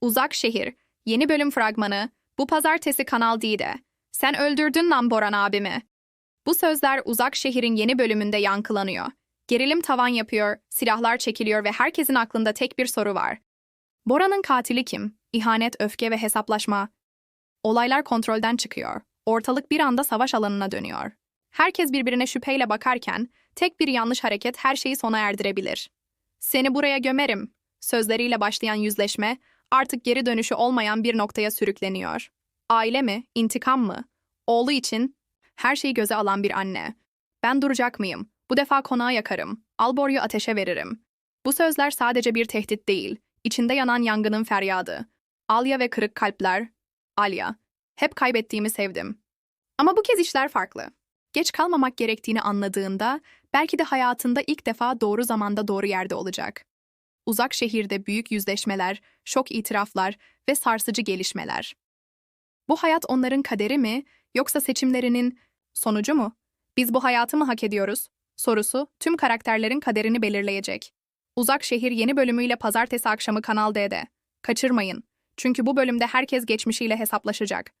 Uzak Şehir, yeni bölüm fragmanı, bu pazartesi Kanal D'de. Sen öldürdün lan Boran abimi. Bu sözler Uzak Şehir'in yeni bölümünde yankılanıyor. Gerilim tavan yapıyor, silahlar çekiliyor ve herkesin aklında tek bir soru var. Bora'nın katili kim? İhanet, öfke ve hesaplaşma. Olaylar kontrolden çıkıyor. Ortalık bir anda savaş alanına dönüyor. Herkes birbirine şüpheyle bakarken tek bir yanlış hareket her şeyi sona erdirebilir. Seni buraya gömerim. Sözleriyle başlayan yüzleşme artık geri dönüşü olmayan bir noktaya sürükleniyor. Aile mi, intikam mı? Oğlu için her şeyi göze alan bir anne. Ben duracak mıyım? Bu defa konağı yakarım. Albor'u ateşe veririm. Bu sözler sadece bir tehdit değil, içinde yanan yangının feryadı. Alya ve kırık kalpler. Alya. Hep kaybettiğimi sevdim. Ama bu kez işler farklı. Geç kalmamak gerektiğini anladığında belki de hayatında ilk defa doğru zamanda doğru yerde olacak. Uzak şehirde büyük yüzleşmeler, şok itiraflar ve sarsıcı gelişmeler. Bu hayat onların kaderi mi yoksa seçimlerinin sonucu mu? Biz bu hayatı mı hak ediyoruz? Sorusu tüm karakterlerin kaderini belirleyecek. Uzak Şehir yeni bölümüyle pazartesi akşamı Kanal D'de. Kaçırmayın. Çünkü bu bölümde herkes geçmişiyle hesaplaşacak.